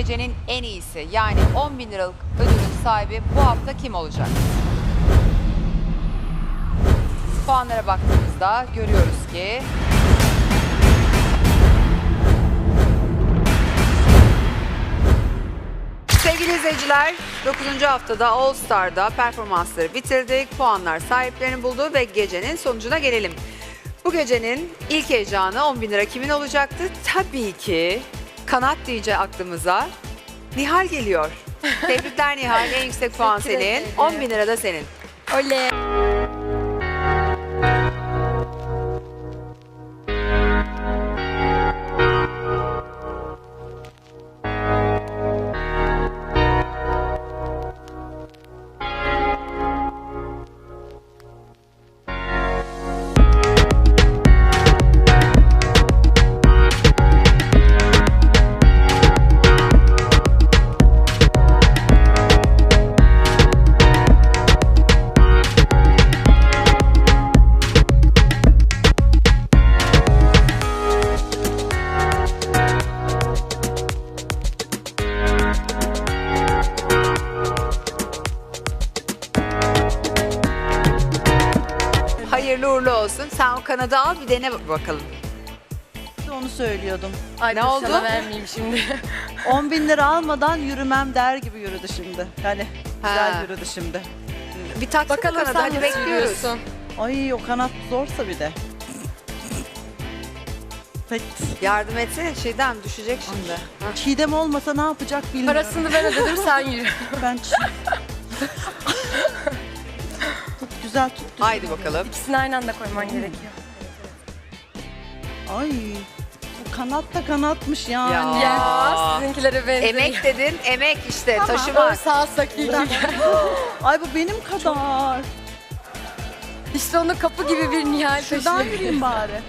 gecenin en iyisi yani 10 bin liralık ödülün sahibi bu hafta kim olacak? Puanlara baktığımızda görüyoruz ki Sevgili izleyiciler, 9. haftada All Star'da performansları bitirdik. Puanlar sahiplerini buldu ve gecenin sonucuna gelelim. Bu gecenin ilk heyecanı 10 bin lira kimin olacaktı? Tabii ki kanat diyece aklımıza Nihal geliyor. Tebrikler Nihal, en yüksek puan senin. ederim. 10 bin lira da senin. Oley. Bakalım. Onu söylüyordum. Ay Ne dur oldu? sana vermeyeyim şimdi. 10 bin lira almadan yürümem der gibi yürüdü şimdi. Yani güzel Ha. yürüdü şimdi. Bir taksana Bakalım kanadı sen hadi nasıl bekliyoruz. yürüyorsun. Ay o kanat zorsa bir de. Peki. Yardım etsene şeyden düşecek şimdi. Çiğdem olmasa ne yapacak bilmiyorum. Parasını ben ödedim sen yürü. Ben tut güzel tut. Haydi bakalım. İkisini aynı anda koyman gerekiyor. Ay bu kanat da kanatmış yani. Ya. Ya sizinkilere benziyor. Emek dedin, emek işte Tamam. taşımak. Sağ. Bırak. Ay bu benim kadar. İşte onu kapı gibi bir Nihal Şuradan taşıyor. yürüyeyim bari.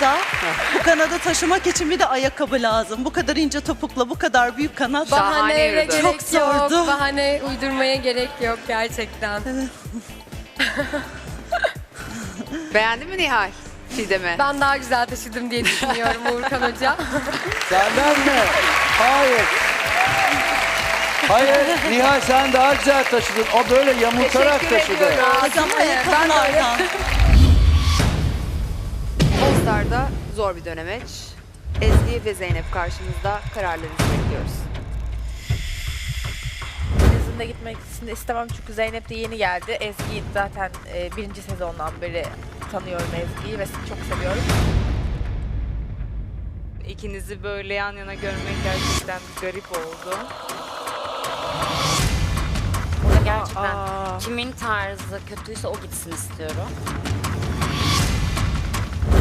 Bu arada bu kanadı taşımak için bir de ayakkabı lazım. Bu kadar ince topukla bu kadar büyük kanat. Bahaneye gerek Çok yok. zordu. Bahane uydurmaya gerek yok gerçekten. beğendin mi Nihal? Çiğdem'i. Ben daha güzel taşıdım diye düşünüyorum Uğurkan Hoca. Senden mi? Hayır. Hayır Nihal sen daha güzel taşıdın. O böyle yamultarak Teşekkür taşıdı. ediyorum. Hocam ayakkabılardan. Star'da zor bir dönemeç. Ezgi ve Zeynep karşımızda kararlarınızı bekliyoruz. Deniz'in gitmek de istemem çünkü Zeynep de yeni geldi. Ezgi'yi zaten e, birinci sezondan beri tanıyorum Ezgi'yi ve çok seviyorum. İkinizi böyle yan yana görmek gerçekten garip oldu. Gerçekten Aa. kimin tarzı kötüyse o gitsin istiyorum.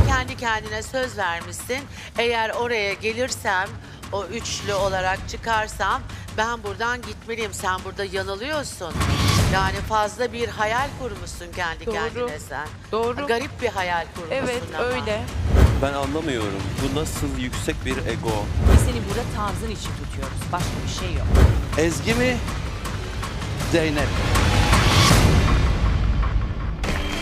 Kendi kendine söz vermişsin. Eğer oraya gelirsem, o üçlü olarak çıkarsam ben buradan gitmeliyim. Sen burada yanılıyorsun. Yani fazla bir hayal kurmuşsun kendi Doğru. kendine sen. Doğru. Garip bir hayal kurmuşsun Evet ama. öyle. Ben anlamıyorum. Bu nasıl yüksek bir ego? Biz seni burada tarzın için tutuyoruz. Başka bir şey yok. Ezgi mi? Zeynep.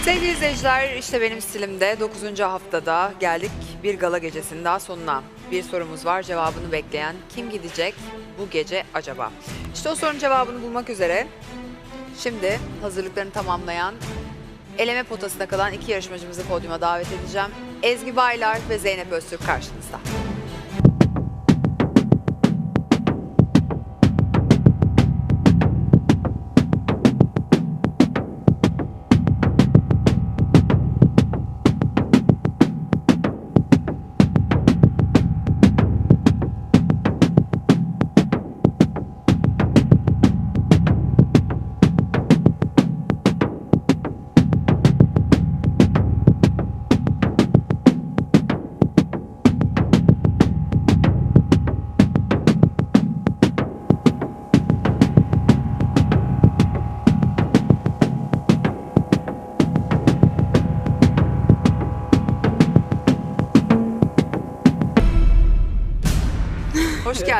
Sevgili izleyiciler işte benim stilimde 9. haftada geldik bir gala gecesinin daha sonuna. Bir sorumuz var cevabını bekleyen kim gidecek bu gece acaba? İşte o sorunun cevabını bulmak üzere şimdi hazırlıklarını tamamlayan eleme potasında kalan iki yarışmacımızı podyuma davet edeceğim. Ezgi Baylar ve Zeynep Öztürk karşınızda.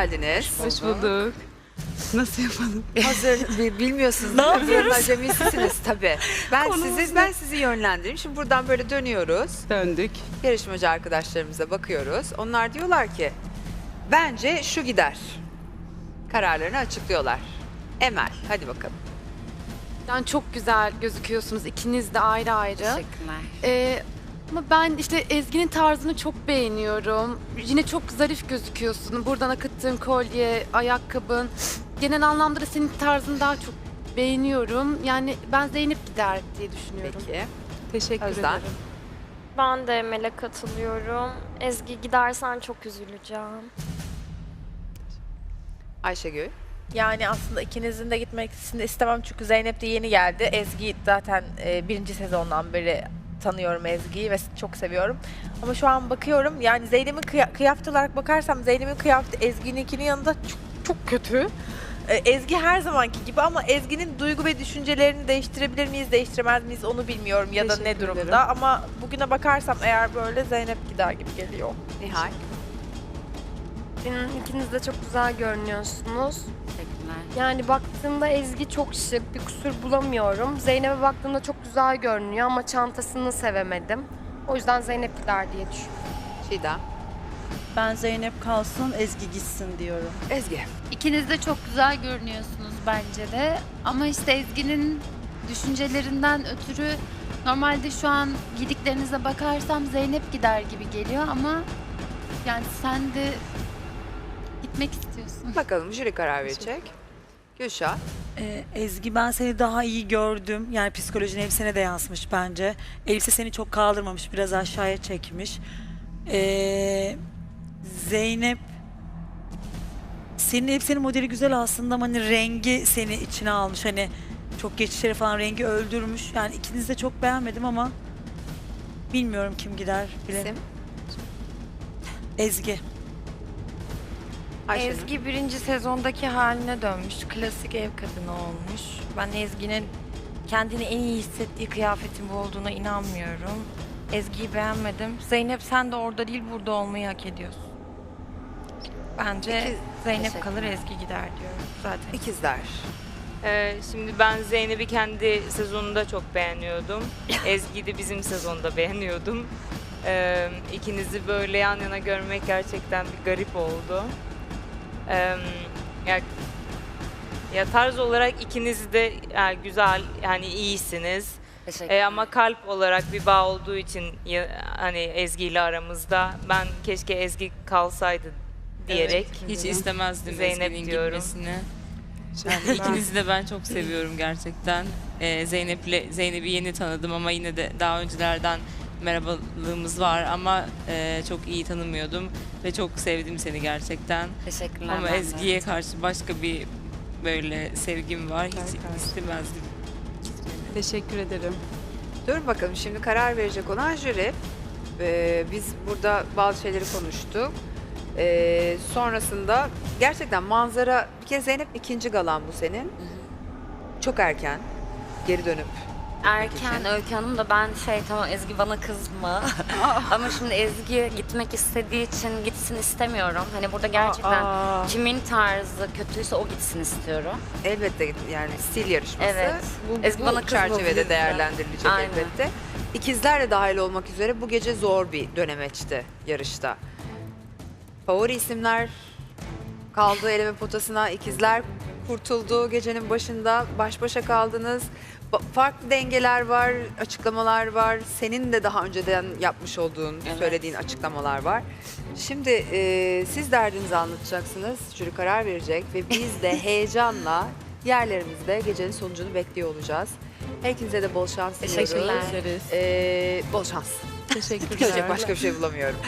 Geldiniz. Hoş bulduk. Nasıl yapalım? Hazır bi- bilmiyorsunuz. Ne yapıyoruz? Acemisisiniz tabii. Ben sizi ben sizi yönlendireyim. Şimdi buradan böyle dönüyoruz. Döndük. Yarışmacı arkadaşlarımıza bakıyoruz. Onlar diyorlar ki bence şu gider. Kararlarını açıklıyorlar. Emel hadi bakalım. Yani çok güzel gözüküyorsunuz ikiniz de ayrı ayrı. Teşekkürler. Ee, ama ben işte Ezgi'nin tarzını çok beğeniyorum. Yine çok zarif gözüküyorsun. Buradan akıttığın kolye, ayakkabın. Genel anlamda da senin tarzını daha çok beğeniyorum. Yani ben Zeynep gider diye düşünüyorum. Peki. Teşekkür Özlem. ederim. Ben de Emel'e katılıyorum. Ezgi gidersen çok üzüleceğim. Ayşegül. Yani aslında ikinizin de gitmesini istemem çünkü Zeynep de yeni geldi. Ezgi zaten e, birinci sezondan beri tanıyorum Ezgi'yi ve çok seviyorum. Ama şu an bakıyorum yani Zeynep'in kıya- kıyafet olarak bakarsam Zeynep'in kıyafeti Ezgi'ninkinin yanında çok, çok kötü. E, Ezgi her zamanki gibi ama Ezgi'nin duygu ve düşüncelerini değiştirebilir miyiz, değiştiremez miyiz onu bilmiyorum ya da ne Teşekkür durumda. ederim. Ama bugüne bakarsam eğer böyle Zeynep gider gibi geliyor. Nihal. Benim ikiniz de çok güzel görünüyorsunuz. Teşekkürler. Yani baktığımda Ezgi çok şık, bir kusur bulamıyorum. Zeynep'e baktığımda çok güzel görünüyor ama çantasını sevemedim. O yüzden Zeynep gider diye düşünüyorum. Çiğdem. Ben Zeynep kalsın, Ezgi gitsin diyorum. Ezgi. İkiniz de çok güzel görünüyorsunuz bence de. Ama işte Ezgi'nin düşüncelerinden ötürü normalde şu an giydiklerinize bakarsam Zeynep gider gibi geliyor ama yani sen de gitmek istiyorsun. Bakalım jüri karar verecek. Gülşah. Ee, Ezgi ben seni daha iyi gördüm. Yani psikolojin elbisene de yansımış bence. Elbise seni çok kaldırmamış, biraz aşağıya çekmiş. Ee, Zeynep senin elbisenin modeli güzel aslında ama hani rengi seni içine almış. Hani çok geçişleri falan rengi öldürmüş. Yani ikinizi de çok beğenmedim ama bilmiyorum kim gider bile. İsim. Ezgi. Ayşenur. Ezgi birinci sezondaki haline dönmüş. Klasik ev kadını olmuş. Ben Ezgi'nin kendini en iyi hissettiği kıyafetin bu olduğuna inanmıyorum. Ezgi'yi beğenmedim. Zeynep sen de orada değil burada olmayı hak ediyorsun. Bence İki- Zeynep kalır Ezgi gider diyorum zaten. İkizler. Ee, şimdi ben Zeynep'i kendi sezonunda çok beğeniyordum. Ezgi'yi de bizim sezonda beğeniyordum. Ee, ikinizi böyle yan yana görmek gerçekten bir garip oldu. Ee, ya, ya tarz olarak ikiniz de yani güzel, yani iyisiniz. Teşekkür Ee, ama kalp olarak bir bağ olduğu için ya- hani Ezgi ile aramızda ben keşke Ezgi kalsaydı diyerek Hiç istemezdim Zeynep Ezgi'nin diyorum. gitmesini. Yani ikinizi de ben çok seviyorum gerçekten. Ee, Zeynep'le Zeynep'i yeni tanıdım ama yine de daha öncelerden merhabalığımız var ama e, çok iyi tanımıyordum ve çok sevdim seni gerçekten. Teşekkürler. ama ben de. Ezgi'ye karşı başka bir böyle sevgim var. Hiç istemezdim. Teşekkür ederim. Dur bakalım şimdi karar verecek olan jüri. Ee, biz burada bazı şeyleri konuştuk. Ee, sonrasında gerçekten manzara bir kere Zeynep ikinci galan bu senin. Çok erken geri dönüp. Erken Öykü Hanım da ben şey tamam Ezgi bana kızma. Ama şimdi Ezgi gitmek istediği için gitsin istemiyorum. Hani burada gerçekten kimin tarzı kötüyse o gitsin istiyorum. Elbette yani stil yarışması. Evet. Bu, Ezgi bu bana kızma çerçevede yüzden. değerlendirilecek Aynen. elbette. İkizler de dahil olmak üzere bu gece zor bir dönemeçti yarışta. Favori isimler kaldı eleme potasına. İkizler kurtuldu gecenin başında. Baş başa kaldınız. Farklı dengeler var, açıklamalar var. Senin de daha önceden yapmış olduğun, Evet. söylediğin açıklamalar var. Şimdi e, siz derdinizi anlatacaksınız. Jüri karar verecek ve biz de heyecanla yerlerimizde gecenin sonucunu bekliyor olacağız. Her ikinize de bol şans diliyoruz. Teşekkürler. E, bol şans. Teşekkürler. Başka bir şey bulamıyorum.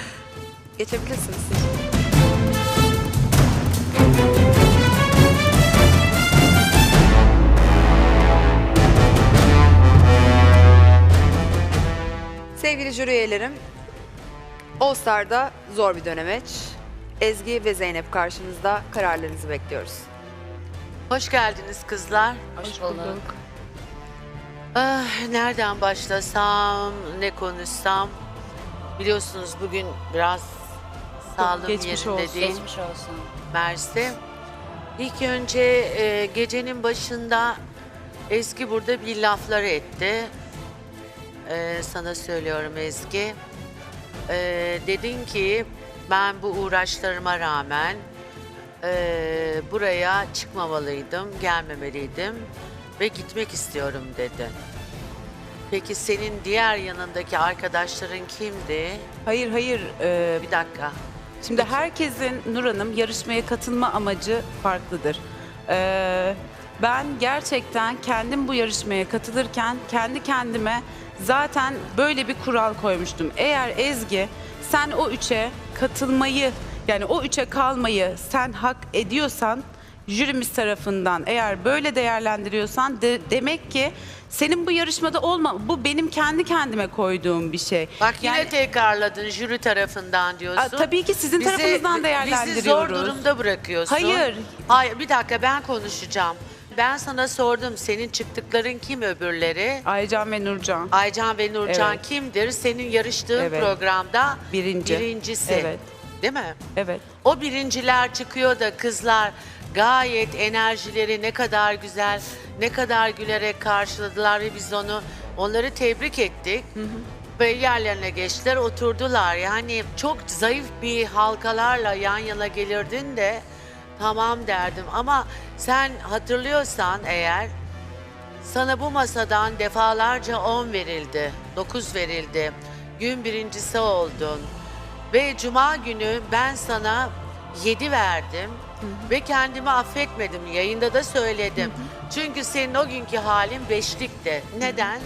Geçebilirsiniz. Sevgili jüri üyelerim, All Star'da zor bir dönemeç. Ezgi ve Zeynep karşınızda kararlarınızı bekliyoruz. Hoş geldiniz kızlar. Hoş bulduk. Ah, nereden başlasam, ne konuşsam. Biliyorsunuz bugün biraz Sağlığım geçmiş yerinde olsun. değil. Geçmiş olsun. Mersi. İlk önce e, gecenin başında Ezgi burada bir laflar etti. E, sana söylüyorum Ezgi. E, dedin ki ben bu uğraşlarıma rağmen e, buraya çıkmamalıydım, gelmemeliydim ve gitmek istiyorum dedin. Peki senin diğer yanındaki arkadaşların kimdi? Hayır hayır. e, Bir dakika. şimdi herkesin Nur Hanım yarışmaya katılma amacı farklıdır. E, ben gerçekten kendim bu yarışmaya katılırken kendi kendime zaten böyle bir kural koymuştum. Eğer Ezgi sen o üçe katılmayı yani o üçe kalmayı sen hak ediyorsan jürimiz tarafından eğer böyle değerlendiriyorsan de- demek ki senin bu yarışmada olma bu benim kendi kendime koyduğum bir şey. Bak yine Yani- tekrarladın jüri tarafından diyorsun. Aa, tabii ki sizin tarafınızdan Bizi zor değerlendiriyoruz. durumda bırakıyorsun. Hayır. Hayır bir dakika ben konuşacağım. Ben sana sordum senin çıktıkların kim öbürleri? Aycan ve Nurcan. Aycan ve Nurcan Evet. kimdir? Senin yarıştığın Evet. programda Birinci. birincisi. Evet. Değil mi? Evet. O birinciler çıkıyor da kızlar gayet enerjileri ne kadar güzel, ne kadar gülerek karşıladılar ve biz onu onları tebrik ettik. Ve yerlerine geçtiler, oturdular. Yani çok zayıf bir halkalarla yan yana gelirdin de tamam derdim. Ama sen hatırlıyorsan eğer sana bu masadan defalarca 10 verildi, 9 verildi. Gün birincisi oldun. Ve cuma günü ben sana 7 verdim ve kendimi affetmedim. Yayında da söyledim. Çünkü senin o günkü halin beşlikti. Neden?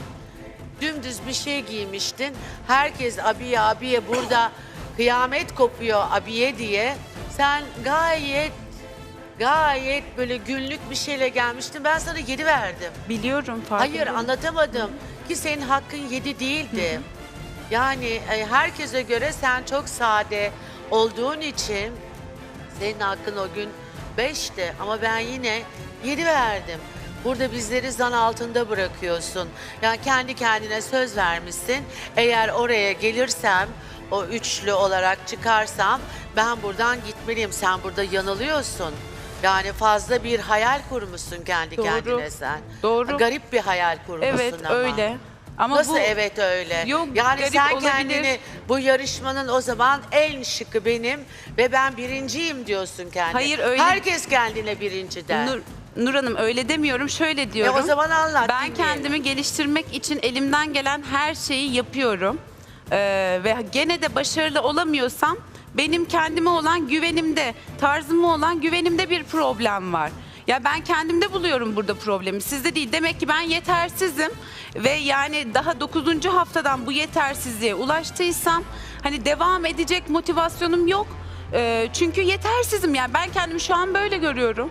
Dümdüz bir şey giymiştin. Herkes abiye abiye burada kıyamet kopuyor abiye diye. Sen gayet gayet böyle günlük bir şeyle gelmiştin. Ben sana 7 verdim. Biliyorum Hayır farkındayım. anlatamadım ki senin hakkın 7 değildi. Yani e, herkese göre sen çok sade olduğun için senin hakkın o gün 5'ti ama ben yine 7 verdim. Burada bizleri zan altında bırakıyorsun. Yani kendi kendine söz vermişsin. Eğer oraya gelirsem, o üçlü olarak çıkarsam ben buradan gitmeliyim. Sen burada yanılıyorsun. Yani fazla bir hayal kurmuşsun kendi Doğru. kendine sen. Doğru. Garip bir hayal kurmuşsun Evet ama. öyle. Ama Nasıl bu evet öyle? Yok, yani garip sen olabilir. kendini bu yarışmanın o zaman en şıkı benim ve ben birinciyim diyorsun kendine. Hayır, öyle- Herkes kendine birinci der. Nur, Nur Hanım öyle demiyorum. Şöyle diyorum. E o zaman anlat, Ben dinleyelim. kendimi geliştirmek için elimden gelen her şeyi yapıyorum. Ee, ve gene de başarılı olamıyorsam benim kendime olan güvenimde, tarzıma olan güvenimde bir problem var. Ya ben kendimde buluyorum burada problemi. Sizde değil. Demek ki ben yetersizim ve yani daha 9. haftadan bu yetersizliğe ulaştıysam hani devam edecek motivasyonum yok. Ee, çünkü yetersizim yani ben kendimi şu an böyle görüyorum.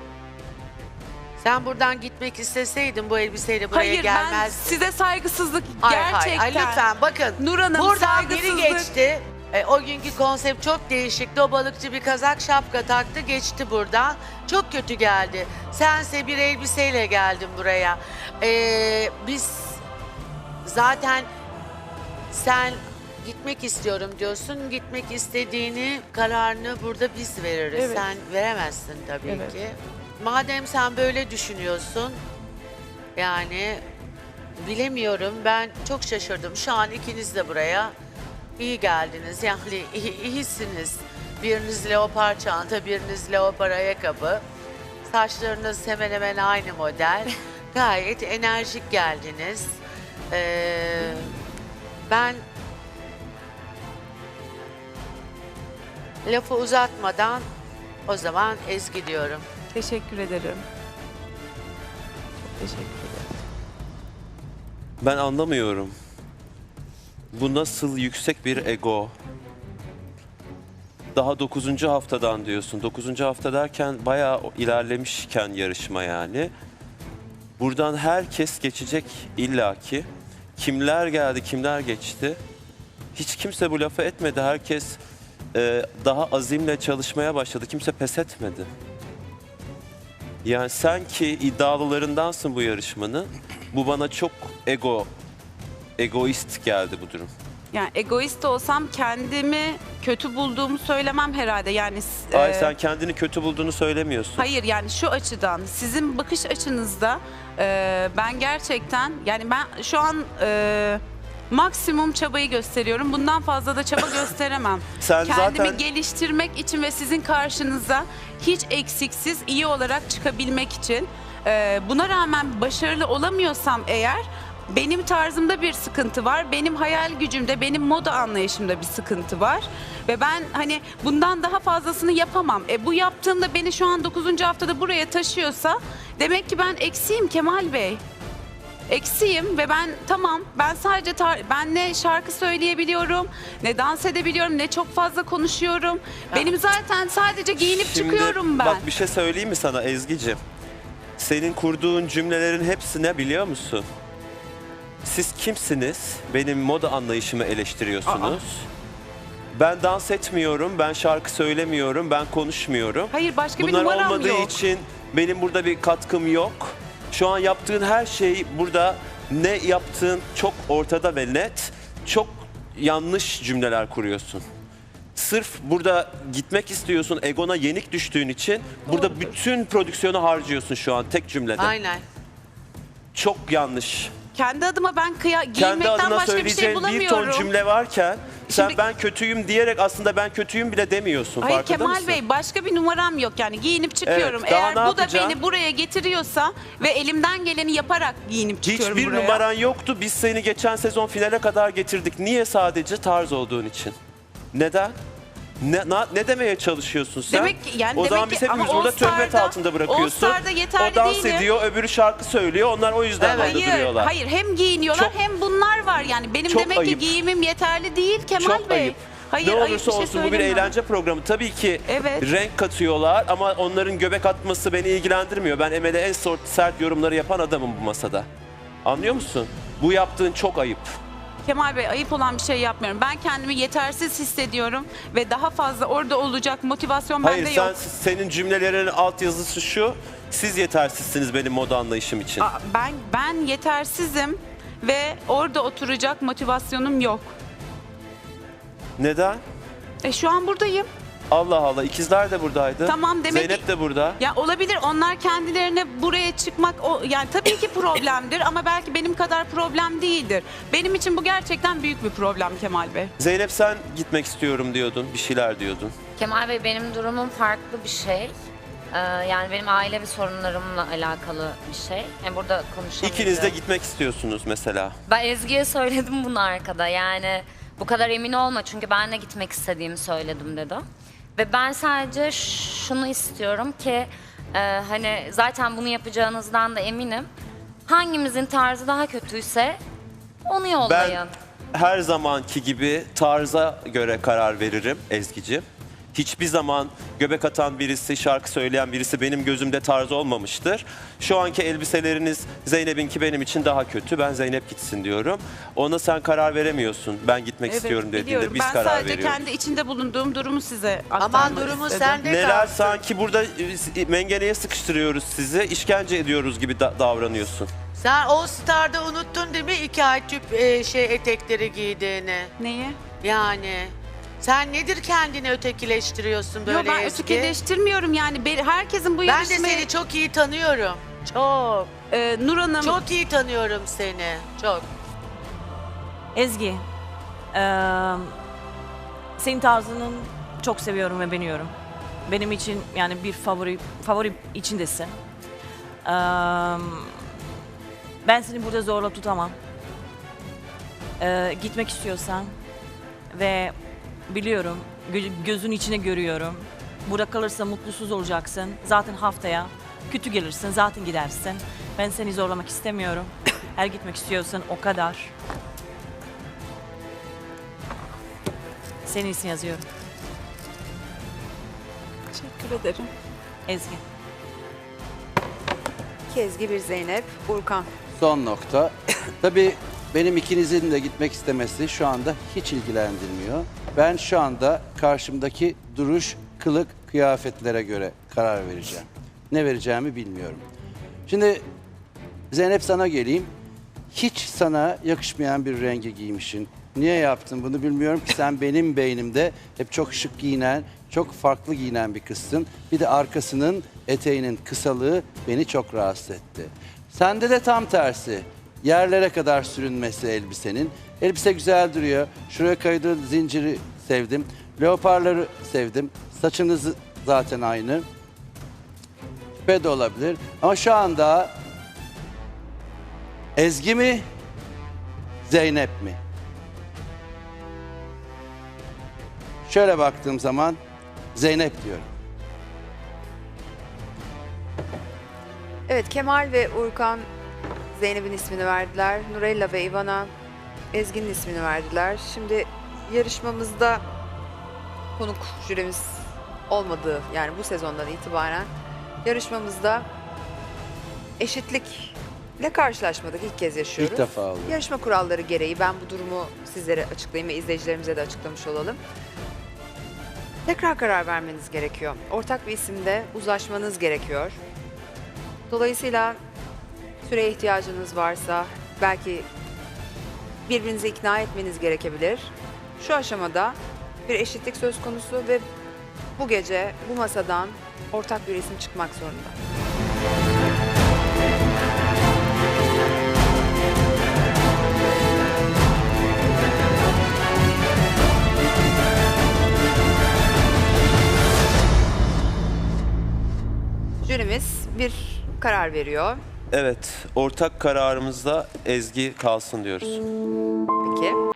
Sen buradan gitmek isteseydin bu elbiseyle buraya Hayır ben gelmezdin. size saygısızlık Hayır, gerçekten. hayır, hayır, lütfen bakın. Nur Hanım Buradan biri geçti. E, o günkü konsept çok değişikti. O balıkçı bir kazak şapka taktı geçti buradan. Çok kötü geldi. Sense bir elbiseyle geldin buraya. E, biz zaten sen gitmek istiyorum diyorsun. Gitmek istediğini kararını burada biz veririz. Evet. Sen veremezsin tabii Evet. ki. Madem sen böyle düşünüyorsun yani bilemiyorum ben çok şaşırdım. Şu an ikiniz de buraya iyi geldiniz. Yani iyi, iyisiniz. Biriniz leopar çanta, biriniz leopar ayakkabı. Saçlarınız hemen hemen aynı model. Gayet enerjik geldiniz. Ee, ben lafı uzatmadan o zaman Ezgi diyorum. Teşekkür ederim. Çok teşekkür ederim. Ben anlamıyorum. Bu nasıl yüksek bir ego? Daha 9. haftadan diyorsun. 9. hafta derken bayağı ilerlemişken yarışma yani. Buradan herkes geçecek illaki. Kimler geldi, kimler geçti? Hiç kimse bu lafı etmedi. Herkes e, daha azimle çalışmaya başladı. Kimse pes etmedi. Yani sen ki iddialılarındansın bu yarışmanın. Bu bana çok ego, egoist geldi bu durum. Yani egoist olsam kendimi kötü bulduğumu söylemem herhalde. Yani s- Ay e, sen kendini kötü bulduğunu söylemiyorsun. Hayır yani şu açıdan sizin bakış açınızda e, ben gerçekten yani ben şu an e, maksimum çabayı gösteriyorum. Bundan fazla da çaba gösteremem. Sen Kendimi zaten- geliştirmek için ve sizin karşınıza hiç eksiksiz iyi olarak çıkabilmek için e, buna rağmen başarılı olamıyorsam eğer benim tarzımda bir sıkıntı var. Benim hayal gücümde, benim moda anlayışımda bir sıkıntı var. Ve ben hani bundan daha fazlasını yapamam. E bu yaptığımda beni şu an 9. haftada buraya taşıyorsa demek ki ben eksiğim Kemal Bey. Eksiyim ve ben tamam ben sadece tar- ben ne şarkı söyleyebiliyorum ne dans edebiliyorum ne çok fazla konuşuyorum. Benim zaten sadece giyinip Şimdi çıkıyorum ben. bak bir şey söyleyeyim mi sana Ezgi'cim? Senin kurduğun cümlelerin hepsi ne biliyor musun? Siz kimsiniz? Benim moda anlayışımı eleştiriyorsunuz. Ben dans etmiyorum, ben şarkı söylemiyorum, ben konuşmuyorum. Hayır başka bir Bunlar numaram olmadığı yok. için benim burada bir katkım yok. Şu an yaptığın her şey burada ne yaptığın çok ortada ve net. Çok yanlış cümleler kuruyorsun. Sırf burada gitmek istiyorsun, egona yenik düştüğün için burada bütün prodüksiyonu harcıyorsun şu an tek cümlede. Aynen. Çok yanlış. Kendi adıma ben kıya Kendi giyinmekten adına başka bir şey söyleyeceğin bir bulamıyorum. ton cümle varken sen Şimdi- ben kötüyüm diyerek aslında ben kötüyüm bile demiyorsun. Hayır farkında Kemal mısın? Bey başka bir numaram yok yani giyinip çıkıyorum. Daha Eğer ne bu da yapacaksın? beni buraya getiriyorsa ve elimden geleni yaparak giyinip çıkıyorum Hiçbir buraya. numaran yoktu. Biz seni geçen sezon finale kadar getirdik. Niye sadece tarz olduğun için? Neden? Ne, na- ne demeye çalışıyorsun sen? Demek ki- yani o zaman demek biz ki- hepimiz ama burada All Star'da- töhmet altında bırakıyorsun. All Star'da yeterli o dans değilim. ediyor, öbürü şarkı söylüyor. Onlar o yüzden orada Hayır, duruyorlar. hayır hem giyiniyorlar Çok- hem bunlar var yani. Benim Çok demek ayıp. ki giyimim yeterli değil Kemal Çok Bey. ayıp. Hayır, ne ayıp olursa bir şey olsun bu bir söylemiyorum. eğlence programı. Tabii ki Evet. renk katıyorlar ama onların göbek atması beni ilgilendirmiyor. Ben Emel'e en sert yorumları yapan adamım bu masada. Anlıyor musun? Bu yaptığın çok ayıp. Kemal Bey ayıp olan bir şey yapmıyorum. Ben kendimi yetersiz hissediyorum ve daha fazla orada olacak motivasyon Hayır bende sen yok. senin cümlelerinin altyazısı şu. Siz yetersizsiniz benim moda anlayışım için. Aa, Ben ben yetersizim ve orada oturacak motivasyonum yok. Neden? E şu an buradayım. Allah Allah ikizler de buradaydı. Tamam, demek Zeynep ki- de burada. Ya olabilir onlar kendilerine buraya çıkmak o yani tabii ki problemdir ama belki benim kadar problem değildir. Benim için bu gerçekten büyük bir problem Kemal Bey. Zeynep sen gitmek istiyorum diyordun. Bir şeyler diyordun. Kemal Bey benim durumum farklı bir şey. Ee, yani benim ailevi sorunlarımla alakalı bir şey. Yani burada konuşamayacağım. İkiniz de gitmek istiyorsunuz mesela. Ben Ezgi'ye söyledim bunu arkada. Yani bu kadar emin olma çünkü ben de gitmek istediğimi söyledim dedim. Ve ben sadece şunu istiyorum ki e, hani zaten bunu yapacağınızdan da eminim. Hangimizin tarzı daha kötüyse onu yollayın. Ben her zamanki gibi tarza göre karar veririm Ezgi'ciğim. Hiçbir zaman göbek atan birisi, şarkı söyleyen birisi benim gözümde tarz olmamıştır. Şu anki elbiseleriniz Zeynep'inki benim için daha kötü. Ben Zeynep gitsin diyorum. Ona sen karar veremiyorsun. Ben gitmek istiyorum dediğinde biliyorum. biz ben karar sadece veriyoruz. kendi içinde bulunduğum durumu size aktarmak Aman durumu istedim. sende Neler kalsın. sanki burada e, mengeneye sıkıştırıyoruz sizi, işkence ediyoruz gibi da- davranıyorsun. Sen All Star'da unuttun değil mi iki ay tüp e, şey etekleri giydiğini? Neyi? Yani sen nedir kendini ötekileştiriyorsun böyle Yok ben Ezgi? ötekileştirmiyorum yani. Be- Herkesin bu Ben de seni çok iyi tanıyorum. Çok. Ee, Nur Hanım... Çok iyi tanıyorum seni. Çok. Ezgi, eee, senin tarzını çok seviyorum ve beğeniyorum. Benim için yani bir favori favori içindesin. Eee, ben seni burada zorla tutamam. Eee, gitmek istiyorsan ve biliyorum gö- gözün içine görüyorum. Burada kalırsa mutlusuz olacaksın. Zaten haftaya kötü gelirsin, zaten gidersin. Ben seni zorlamak istemiyorum. Eğer gitmek istiyorsan o kadar. Senin için yazıyorum. Teşekkür ederim. Ezgi. Kezgi bir Zeynep, Urkan. Son nokta. Tabii benim ikinizin de gitmek istemesi şu anda hiç ilgilendirmiyor. Ben şu anda karşımdaki duruş, kılık, kıyafetlere göre karar vereceğim. Ne vereceğimi bilmiyorum. Şimdi Zeynep sana geleyim. Hiç sana yakışmayan bir rengi giymişsin. Niye yaptın bunu bilmiyorum ki sen benim beynimde hep çok şık giyinen, çok farklı giyinen bir kızsın. Bir de arkasının eteğinin kısalığı beni çok rahatsız etti. Sende de tam tersi. Yerlere kadar sürünmesi elbisenin. Elbise güzel duruyor. Şuraya kaydığın zinciri sevdim. Leoparları sevdim. Saçınız zaten aynı. Küpe de olabilir. Ama şu anda Ezgi mi? Zeynep mi? Şöyle baktığım zaman Zeynep diyorum. Evet Kemal ve Urkan Zeynep'in ismini verdiler. Nurella ve Ivana Ezgi'nin ismini verdiler. Şimdi yarışmamızda konuk jürimiz olmadığı yani bu sezondan itibaren yarışmamızda eşitlikle karşılaşmadık. ilk kez yaşıyoruz. İlk defa oluyor. Yarışma kuralları gereği ben bu durumu sizlere açıklayayım ve izleyicilerimize de açıklamış olalım. Tekrar karar vermeniz gerekiyor. Ortak bir isimde uzlaşmanız gerekiyor. Dolayısıyla süreye ihtiyacınız varsa belki birbirinizi ikna etmeniz gerekebilir. Şu aşamada bir eşitlik söz konusu ve bu gece bu masadan ortak bir isim çıkmak zorunda. Jürimiz bir karar veriyor. Evet, ortak kararımızda Ezgi kalsın diyoruz. Peki.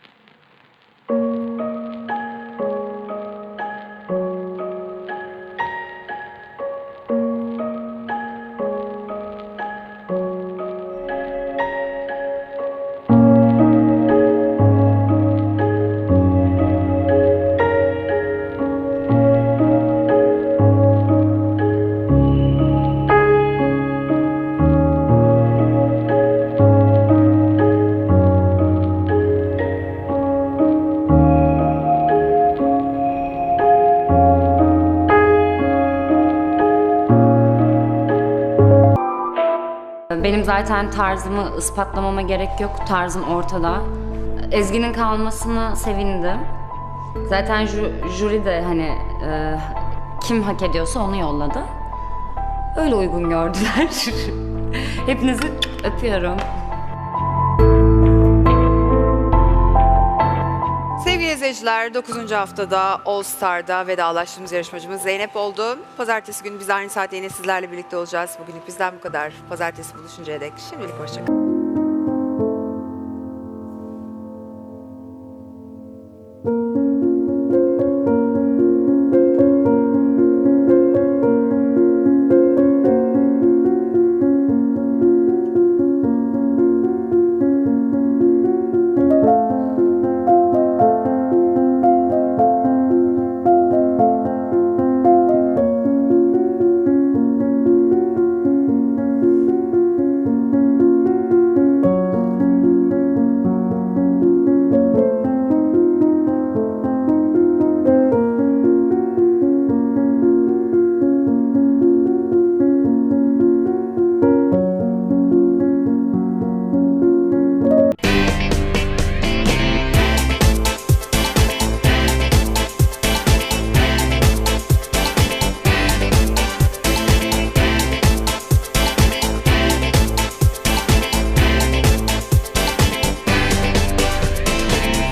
Zaten tarzımı ispatlamama gerek yok. Tarzım ortada. Ezgi'nin kalmasına sevindim. Zaten jü- jüri de hani e, kim hak ediyorsa onu yolladı. Öyle uygun gördüler. Hepinizi öpüyorum. İzleyiciler 9. haftada All Star'da vedalaştığımız yarışmacımız Zeynep oldu. Pazartesi günü biz aynı saatte yine sizlerle birlikte olacağız. Bugünlük bizden bu kadar. Pazartesi buluşuncaya dek şimdilik hoşçakalın.